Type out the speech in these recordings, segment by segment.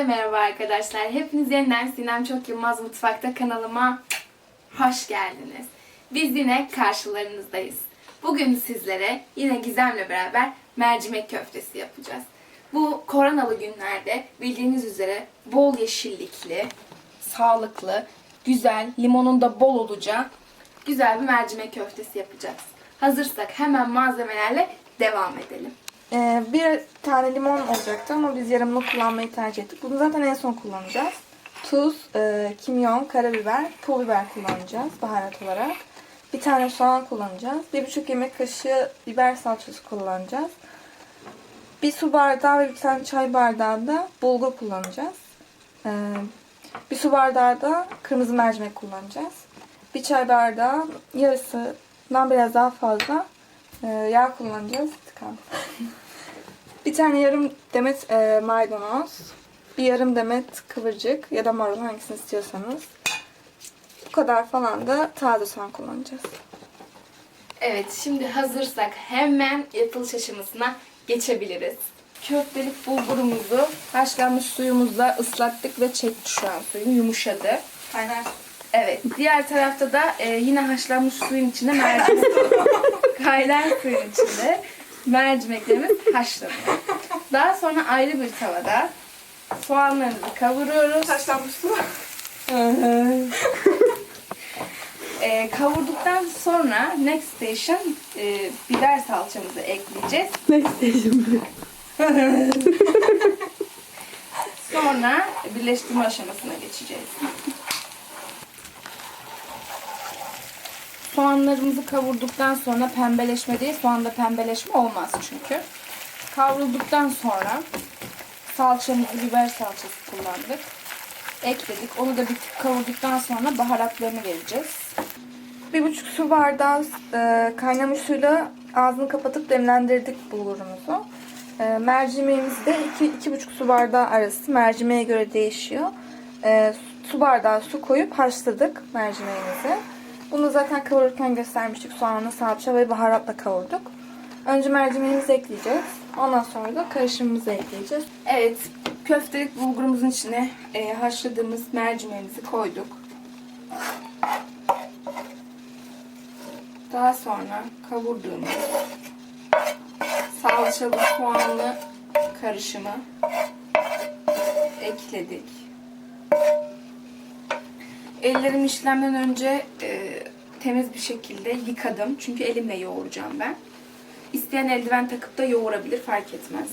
Hepinize merhaba arkadaşlar. Hepiniz yeniden Sinem Çok Yılmaz Mutfak'ta kanalıma hoş geldiniz. Biz yine karşılarınızdayız. Bugün sizlere yine Gizem'le beraber mercimek köftesi yapacağız. Bu koronalı günlerde bildiğiniz üzere bol yeşillikli, sağlıklı, güzel, limonun da bol olacağı güzel bir mercimek köftesi yapacağız. Hazırsak hemen malzemelerle devam edelim. Ee, bir tane limon olacaktı ama biz yarımını kullanmayı tercih ettik. Bunu zaten en son kullanacağız. Tuz, e, kimyon, karabiber, pul biber kullanacağız baharat olarak. Bir tane soğan kullanacağız. Bir buçuk yemek kaşığı biber salçası kullanacağız. Bir su bardağı ve bir tane çay bardağı da bulgur kullanacağız. Ee, bir su bardağı da kırmızı mercimek kullanacağız. Bir çay bardağı yarısından biraz daha fazla e, yağ kullanacağız. Bir tane yarım demet e, maydanoz, bir yarım demet kıvırcık ya da marul hangisini istiyorsanız. Bu kadar falan da taze soğan kullanacağız. Evet, şimdi hazırsak hemen yapılış aşamasına geçebiliriz. Köftelik bulgurumuzu haşlanmış suyumuzla ıslattık ve çekti şu an suyum yumuşadı. Kaynar. Evet, diğer tarafta da e, yine haşlanmış suyun içinde mercimek, kaynar suyun içinde mercimeklerimiz haşlanıyor. Daha sonra ayrı bir tavada soğanlarımızı kavuruyoruz. Haşlanmış su. E, kavurduktan sonra next station e, biber salçamızı ekleyeceğiz. Sonra birleştirme aşamasına geçeceğiz. Soğanlarımızı kavurduktan sonra pembeleşme değil, soğanda pembeleşme olmaz çünkü. Kavrulduktan sonra salçamızı, biber salçası kullandık. Ekledik. Onu da bir kavurduktan sonra baharatlarını vereceğiz. Bir buçuk su bardağı e, kaynamış suyla ağzını kapatıp demlendirdik bulgurumuzu. E, mercimeğimizi de iki, iki buçuk su bardağı arası mercimeğe göre değişiyor. E, su bardağı su koyup haşladık mercimeğimizi. Bunu zaten kavururken göstermiştik. Soğanla, salça ve baharatla kavurduk. Önce mercimeğimizi ekleyeceğiz. Ondan sonra da karışımımızı ekleyeceğiz. Evet, köftelik bulgurumuzun içine e, haşladığımız mercimeğimizi koyduk. Daha sonra kavurduğumuz salçalı soğanlı karışımı ekledik. Ellerim işlemden önce e, temiz bir şekilde yıkadım. Çünkü elimle yoğuracağım ben. İsteyen eldiven takıp da yoğurabilir fark etmez.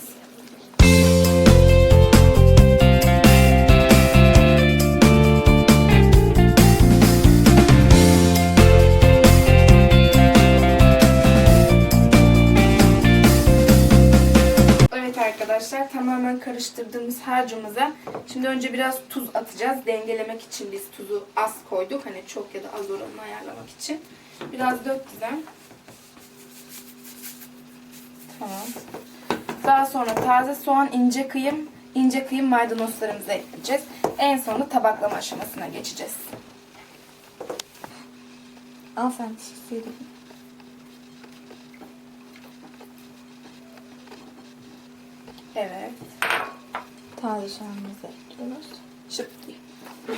Karıştırdığımız harcımıza şimdi önce biraz tuz atacağız. Dengelemek için biz tuzu az koyduk. Hani çok ya da az oranını ayarlamak için. Biraz dök Gizem. Tamam. Daha sonra taze soğan, ince kıyım, ince kıyım maydanozlarımızı ekleyeceğiz. En sonunda tabaklama aşamasına geçeceğiz. Al sen da. Evet. Taze soğanımızı ekliyoruz. Şıp diye.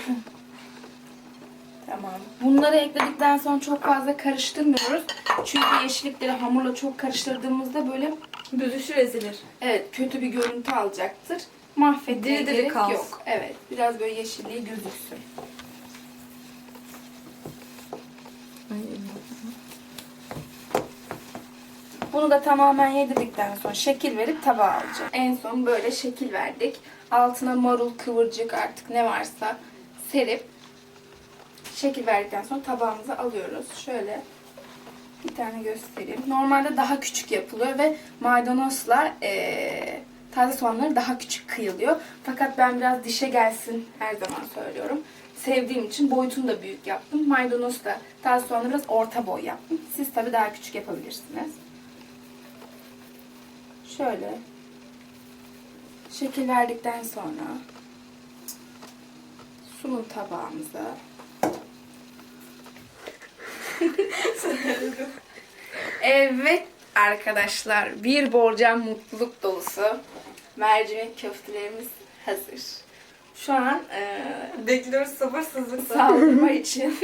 Tamam. Bunları ekledikten sonra çok fazla karıştırmıyoruz. Çünkü yeşillikleri hamurla çok karıştırdığımızda böyle Büzüşür ezilir. evet kötü bir görüntü alacaktır. Mahvetmeye Diri diri gerek kalsın. yok. Evet. Biraz böyle yeşilliği gözüksün. Bunu da tamamen yedirdikten sonra şekil verip tabağa alacağım. En son böyle şekil verdik. Altına marul, kıvırcık artık ne varsa serip şekil verdikten sonra tabağımıza alıyoruz. Şöyle bir tane göstereyim. Normalde daha küçük yapılıyor ve maydanozla eee, taze soğanları daha küçük kıyılıyor. Fakat ben biraz dişe gelsin her zaman söylüyorum. Sevdiğim için boyutunu da büyük yaptım. Maydanoz da taze soğanı biraz orta boy yaptım. Siz tabii daha küçük yapabilirsiniz. Şöyle. Şekil sonra sunum tabağımıza. Evet arkadaşlar bir borcam mutluluk dolusu. Mercimek köftelerimiz hazır. Şu an e, Bekliyoruz sabırsızlıkla. saldırma için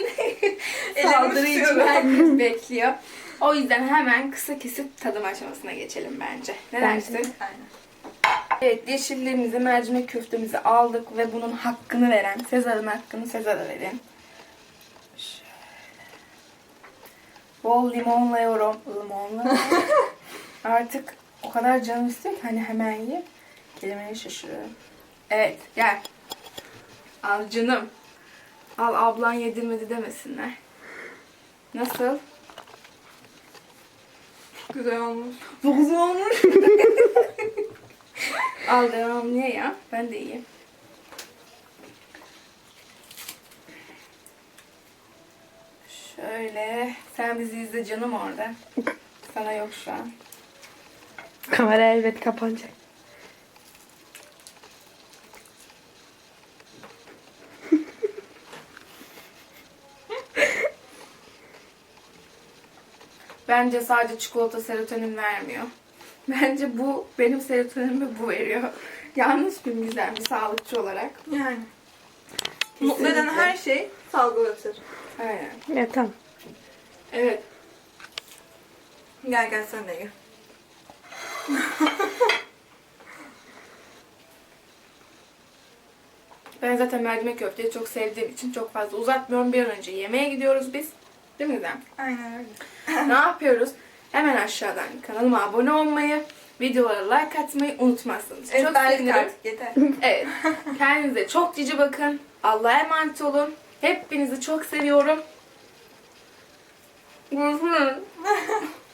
saldırı için tutuyorum. herkes bekliyor. O yüzden hemen kısa kesip tadım aşamasına geçelim bence. Ne Bence dersin? Aynen. Evet yeşilliğimizi, mercimek köftemizi aldık ve bunun hakkını veren, Sezar'ın hakkını Sezar'a verin. Şöyle. Bol limonla yorum. Limonla. Artık o kadar canım istiyor ki hani hemen yiyeyim. Kelimeyi şaşırıyorum. Evet gel. Al canım. Al ablan yedirmedi demesinler. Nasıl? Güzel olmuş. Çok güzel olmuş. Al devam niye ya? Ben de yiyeyim. Şöyle. Sen bizi izle canım orada. Sana yok şu an. Kamera elbet kapanacak. Bence sadece çikolata serotonin vermiyor. Bence bu benim serotoninimi bu veriyor. Yanlış bir mizan bir sağlıkçı olarak. Yani. Mutlu eden her şey salgılatır. Aynen. Evet tamam. Evet. Gel gel sen de gel. Ben zaten mercimek köfteyi çok sevdiğim için çok fazla uzatmıyorum. Bir an önce yemeğe gidiyoruz biz. Değil mi Gizem? Aynen öyle. ne yapıyoruz? Hemen aşağıdan kanalıma abone olmayı, videolara like atmayı unutmazsınız. Çok Ezberledik sevinirim. artık yeter. Evet. Kendinize çok cici bakın. Allah'a emanet olun. Hepinizi çok seviyorum. Görüşürüz.